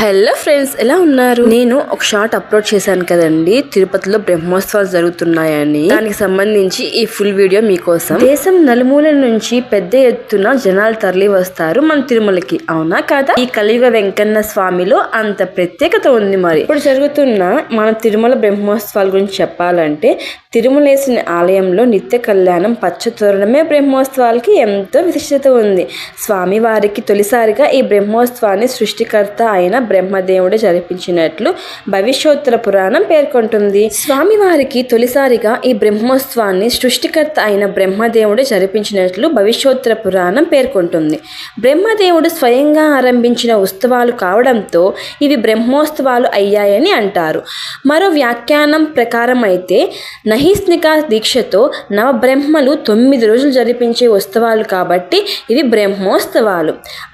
Hello friends ఎలా ఉన్నారు? నేను ఒక షార్ట్ అప్లోడ్ చేశాను కదండి. తిరుపతిలో బ్రహ్మోత్సవాలు జరుగుతున్నాయని. దానికి సంబంధించి ఈ ఫుల్ వీడియో మీకోసం. దేశం నలుమూల నుంచి పెద్ద ఎత్తున జనాలు తరలి వస్తారు మన తిరుమలకి. అవునా కదా? ఈ కలియుగ వెంకన్న స్వామిలో అంత ప్రత్యేకత ఉంది మరి. ఇప్పుడు జరుగుతున్న మన తిరుమల బ్రహ్మోత్సవాల గురించి చెప్పాలంటే తిరుమలేసిన ఆలయంలో నిత్య కళ్యాణం పచ్చ తోరణమే బ్రహ్మోత్సవాలకి ఎంతో విశిష్టత ఉంది. స్వామివారికి తొలిసారిగా ఈ బ్రహ్మోత్సవాన్ని సృష్టికర్త అయిన బ్రహ్మదేవుడు జరిపించినట్లు భవిష్యోత్తర పురాణం పేర్కొంటుంది. స్వామివారికి తొలిసారిగా ఈ బ్రహ్మోత్సవాన్ని సృష్టికర్త అయిన బ్రహ్మదేవుడు జరిపించినట్లు భవిష్యోత్తర పురాణం పేర్కొంటుంది. బ్రహ్మదేవుడు స్వయంగా ఆరంభించిన ఉత్సవాలు కావడంతో ఇవి బ్రహ్మోత్సవాలు అయ్యాయని అంటారు. మరో వ్యాఖ్యానం ప్రకారం అయితే నహిస్నిక దీక్షతో నవబ్రహ్మలు తొమ్మిది రోజులు జరిపించే ఉత్సవాలు కాబట్టి ఇవి బ్రహ్మోత్సవాలు.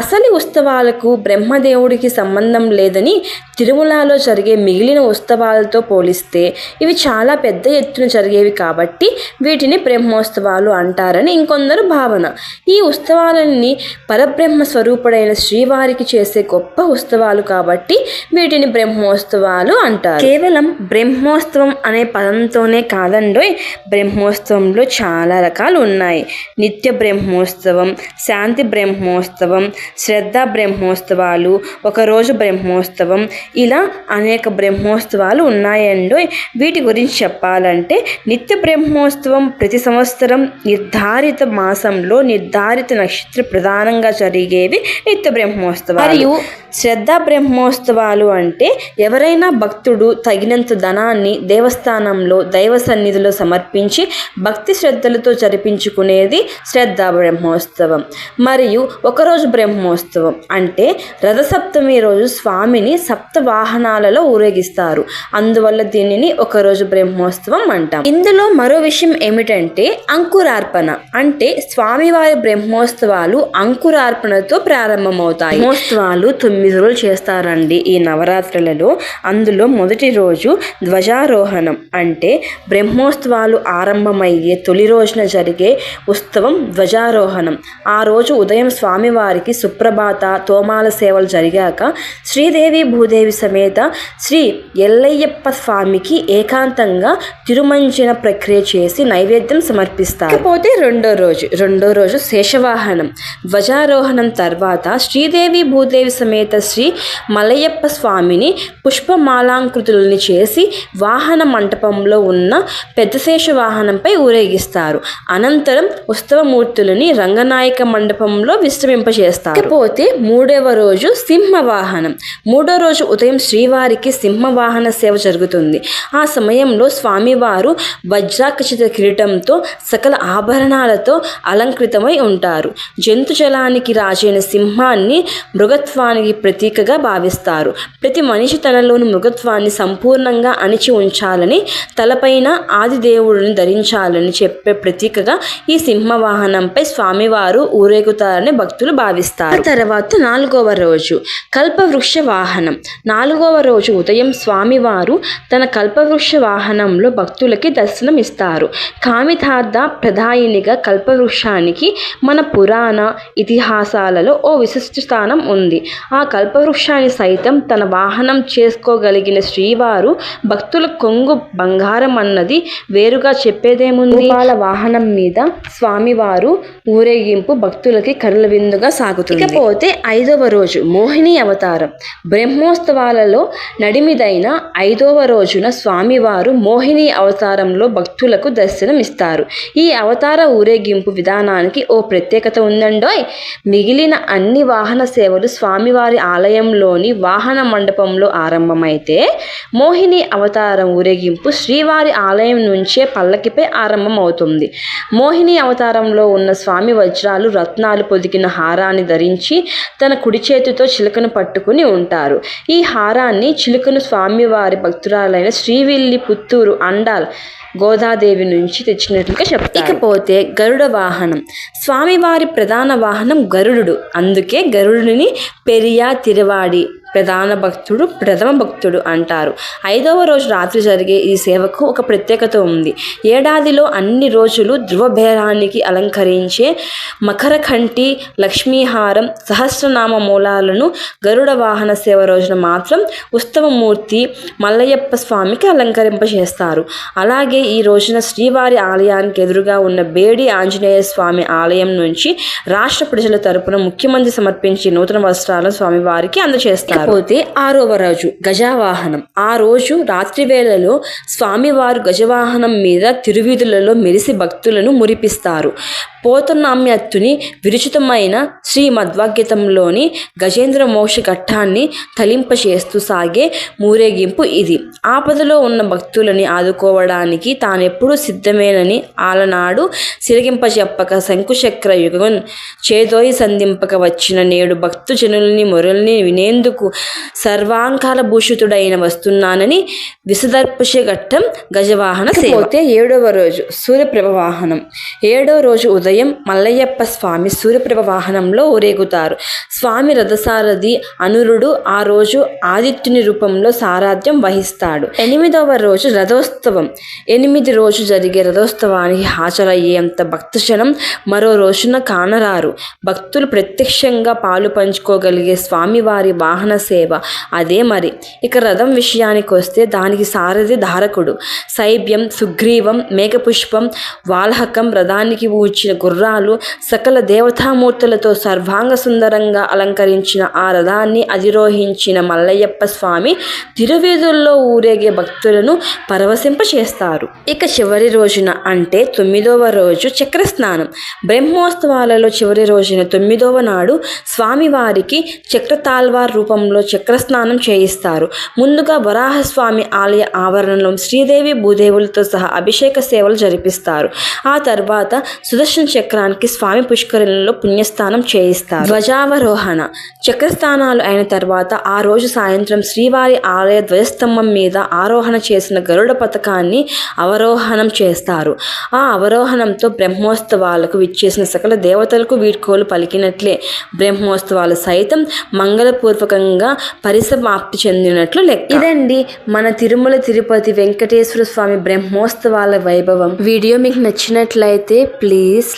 అసలు ఉత్సవాలకు బ్రహ్మదేవుడికి సంబంధం లేదని తిరుమలలో జరిగే మిగిలిన ఉత్సవాలతో పోలిస్తే ఇవి చాలా పెద్ద ఎత్తున జరిగేవి కాబట్టి వీటిని బ్రహ్మోత్సవాలు అంటారని ఇంకొందరు భావన. ఈ ఉత్సవాలన్నీ పరబ్రహ్మ స్వరూపుడైన శ్రీవారికి చేసే గొప్ప ఉత్సవాలు కాబట్టి వీటిని బ్రహ్మోత్సవాలు అంటారు. కేవలం బ్రహ్మోత్సవం అనే పదంతోనే కాదండోయ్ బ్రహ్మోత్సవంలో చాలా రకాలు ఉన్నాయి. నిత్య బ్రహ్మోత్సవం శాంతి బ్రహ్మోత్సవం శ్రద్ధ బ్రహ్మోత్సవాలు ఒకరోజు బ్రహ్మోత్సవం. ఇలా అనేక బ్రహ్మోత్సవాలు ఉన్నాయండోయ్. వీటి గురించి చెప్పాలంటే నిత్య బ్రహ్మోత్సవం ప్రతి సంవత్సరం నిర్ధారిత మాసంలో నిర్ధారిత నక్షత్ర ప్రధానంగా జరిగేవి నిత్య బ్రహ్మోత్సవాలు. మరియు శ్రద్ధ బ్రహ్మోత్సవాలు అంటే ఎవరైనా భక్తుడు తగినంత ధనాన్ని దేవస్థానంలో దైవ సన్నిధిలో సమర్పించి భక్తి శ్రద్ధలతో జరిపించుకునేది శ్రద్ధ బ్రహ్మోత్సవం. మరియు ఒకరోజు బ్రహ్మోత్సవం అంటే రథసప్తమి రోజు స్వామిని సప్త వాహనాలలో ఊరేగిస్తారు. అందువల్ల దీనిని ఒకరోజు బ్రహ్మోత్సవం అంటాం. ఇందులో మరో విషయం ఏమిటంటే అంకురార్పణ. అంటే స్వామివారి బ్రహ్మోత్సవాలు అంకురార్పణతో ప్రారంభమవుతాయి. బ్రహ్మోత్సవాలు తొమ్మిది రోజులు చేస్తారండి ఈ నవరాత్రులలో. అందులో మొదటి రోజు ధ్వజారోహణం. అంటే బ్రహ్మోత్సవాలు ఆరంభమయ్యే తొలి రోజున జరిగే ఉత్సవం ధ్వజారోహణం. ఆ రోజు ఉదయం స్వామివారికి సుప్రభాత తోమాల సేవలు జరిగాక శ్రీదేవి భూదేవి సమేత శ్రీ ఎల్లయ్యప్ప స్వామికి ఏకాంతంగా తిరుమంజన ప్రక్రియ చేసి నైవేద్యం సమర్పిస్తారు. ఇకపోతే రెండో రోజు రెండో రోజు శేషవాహనం. ధ్వజారోహణం తర్వాత శ్రీదేవి భూదేవి సమేత శ్రీ మలయప్ప స్వామిని పుష్పమాలాంకృతులని చేసి వాహన మంటపంలో ఉన్న పెద్ద శేష వాహనంపై ఊరేగిస్తారు. అనంతరం ఉత్సవమూర్తులని రంగనాయక మండపంలో విశ్రమింపజేస్తారు. ఇకపోతే మూడవ రోజు సింహవాహనం. మూడో రోజు ఉదయం శ్రీవారికి సింహవాహన సేవ జరుగుతుంది. ఆ సమయంలో స్వామివారు వజ్రాకచిత కిరీటంతో సకల ఆభరణాలతో అలంకృతమై ఉంటారు. జంతుజలానికి రాజైన సింహాన్ని మృగత్వానికి ప్రతీకగా భావిస్తారు. ప్రతి మనిషి తనలోని మృగత్వాన్ని సంపూర్ణంగా అణిచి ఉంచాలని తలపైన ఆదిదేవుడిని ధరించాలని చెప్పే ప్రతీకగా ఈ సింహవాహనంపై స్వామివారు ఊరేగుతారని భక్తులు భావిస్తారు. తర్వాత నాలుగవ రోజు కల్పవృక్ష వాహనం నాలుగవ రోజు ఉదయం స్వామివారు తన కల్పవృక్ష వాహనంలో భక్తులకి దర్శనం ఇస్తారు కామితార్థ ప్రధాయినిగా కల్పవృక్షానికి మన పురాణ ఇతిహాసాలలో ఓ విశిష్ట స్థానం ఉంది. ఆ కల్పవృక్షాన్ని సైతం తన వాహనం చేసుకోగలిగిన శ్రీవారు భక్తుల కొంగు బంగారం అన్నది వేరుగా చెప్పేదేముంది? వాళ్ళ వాహనం మీద స్వామివారు ఊరేగింపు భక్తులకి కరుల విందుగా సాగుతుంది. ఇకపోతే ఐదవ రోజు మోహిని అవతారం. బ్రహ్మోత్సవాలలో నడిమిదైన ఐదవ రోజున స్వామివారు మోహిని అవతారంలో భక్తులకు దర్శనం ఇస్తారు ఈ అవతార ఊరేగింపు విధానానికి ఓ ప్రత్యేకత ఉందండోయ్. మిగిలిన అన్ని వాహన సేవలు స్వామివారి ఆలయంలోని వాహన మండపంలో ఆరంభమైతే మోహిని అవతారం ఊరేగింపు శ్రీవారి ఆలయం నుంచే పల్లకిపై ఆరంభమవుతుంది. మోహిని అవతారంలో ఉన్న స్వామి వజ్రాలు రత్నాలు పొదిగిన హారాన్ని ధరించి తన కుడి చేతితో చిలుకను పట్టుకుని ఉంటారు. ఈ హారాన్ని చిలుకను స్వామివారి భక్తురాలైన శ్రీవిల్లి పుత్తూరు అండాల్ గోదాదేవి నుంచి తెచ్చినట్లుగా చెప్తారు. ఇకపోతే గరుడ వాహనం. స్వామివారి ప్రధాన వాహనం గరుడు అందుకే గరుడుని పెరియా తిరువాడి ప్రధాన భక్తుడు ప్రథమ భక్తుడు అంటారు. ఐదవ రోజు రాత్రి జరిగే ఈ సేవకు ఒక ప్రత్యేకత ఉంది. ఏడాదిలో అన్ని రోజులు ధ్రువభేరానికి అలంకరించే మకరకంటి లక్ష్మీహారం సహస్రనామ మూలాలను గరుడ వాహన సేవ రోజున మాత్రం ఉత్సవమూర్తి మల్లయ్యప్ప స్వామికి అలంకరింపజేస్తారు. అలాగే ఈ రోజున శ్రీవారి ఆలయానికి ఎదురుగా ఉన్న బేడి ఆంజనేయ స్వామి ఆలయం నుంచి రాష్ట్ర ప్రజల తరపున ముఖ్యమంత్రి సమర్పించి నూతన వస్త్రాలను స్వామివారికి అందజేస్తారు. పోతే ఆరవ రోజు గజావాహనం. ఆ రోజు రాత్రి వేళలో స్వామివారు గజవాహనం మీద తిరువీధులలో మెరిసి భక్తులను మురిపిస్తారు. పోతనామ్యత్తుని విరుచితమైన శ్రీ మధ్వాగీతంలోని గజేంద్ర మోక్ష ఘట్టాన్ని తలింపచేస్తూ సాగే మూరేగింపు ఇది ఆపదలో ఉన్న భక్తులని ఆదుకోవడానికి తానెప్పుడూ సిద్ధమేనని ఆలనాడు సిరగింపచెప్పక శంకుచక్ర యుగం చేదోయి సంధింపక వచ్చిన నేడు భక్తు జనుల్ని మొరల్ని వినేందుకు సర్వాంకాల భూషితుడైన వస్తున్నానని విసదర్పశ ఘట్టం గజవాహన సేవ. పోతే ఏడవ రోజు సూర్యప్రభ వాహనం ఏడవ రోజు ఉదయం మల్లయ్యప్ప స్వామి సూర్యప్రభ వాహనంలో ఊరేగుతారు. స్వామి రథసారథి అనురుడు ఆ రోజు ఆదిత్యుని రూపంలో సారాధ్యం వహిస్తాడు. ఎనిమిదవ రోజు రథోత్సవం. ఎనిమిది రోజు జరిగే రథోత్సవానికి హాజరయ్యేంత భక్తజనం మరో రోజున కానరారు. భక్తులు ప్రత్యక్షంగా పాలు పంచుకోగలిగే స్వామివారి వాహన సేవ అదే మరి. ఇక రథం విషయానికి వస్తే దానికి సారథి ధారకుడు. సైభ్యం సుగ్రీవం మేఘపుష్పం వాల్హకం రథానికి ఊచిన గుర్రాలు సకల దేవతామూర్తులతో సర్వాంగ సుందరంగా అలంకరించిన ఆ రథాన్ని అధిరోహించిన మల్లయ్యప్ప స్వామి తిరువీధుల్లో ఊరేగే భక్తులను పరవశింపచేస్తారు. ఇక చివరి రోజున అంటే తొమ్మిదవ రోజు చక్ర స్నానం బ్రహ్మోత్సవాలలో చివరి రోజున తొమ్మిదవ నాడు స్వామివారికి చక్రతాల్వార్ రూపంలో చక్రస్నానం చేయిస్తారు. ముందుగా వరాహస్వామి ఆలయ ఆవరణలో శ్రీదేవి భూదేవులతో సహా అభిషేక సేవలు జరిపిస్తారు. ఆ తర్వాత సుదర్శన చక్రానికి స్వామి పుష్కరిణిలో పుణ్యస్నానం చేయిస్తారు. ధ్వజావరోహణ. చక్రస్థానాలు అయిన తర్వాత ఆ రోజు సాయంత్రం శ్రీవారి ఆలయ ధ్వజస్తంభం మీద ఆరోహణ చేసిన గరుడ పథకాన్ని అవరోహణం చేస్తారు. ఆ అవరోహణంతో బ్రహ్మోత్సవాలకు విచ్చేసిన సకల దేవతలకు వీడ్కోలు పలికినట్లే బ్రహ్మోత్సవాలు సైతం మంగళపూర్వకంగా పరిసమాప్తి చెందినట్లు లెక్క. ఇదండి మన తిరుమల తిరుపతి వెంకటేశ్వర స్వామి బ్రహ్మోత్సవాల వైభవం. వీడియో మీకు నచ్చినట్లయితే ప్లీజ్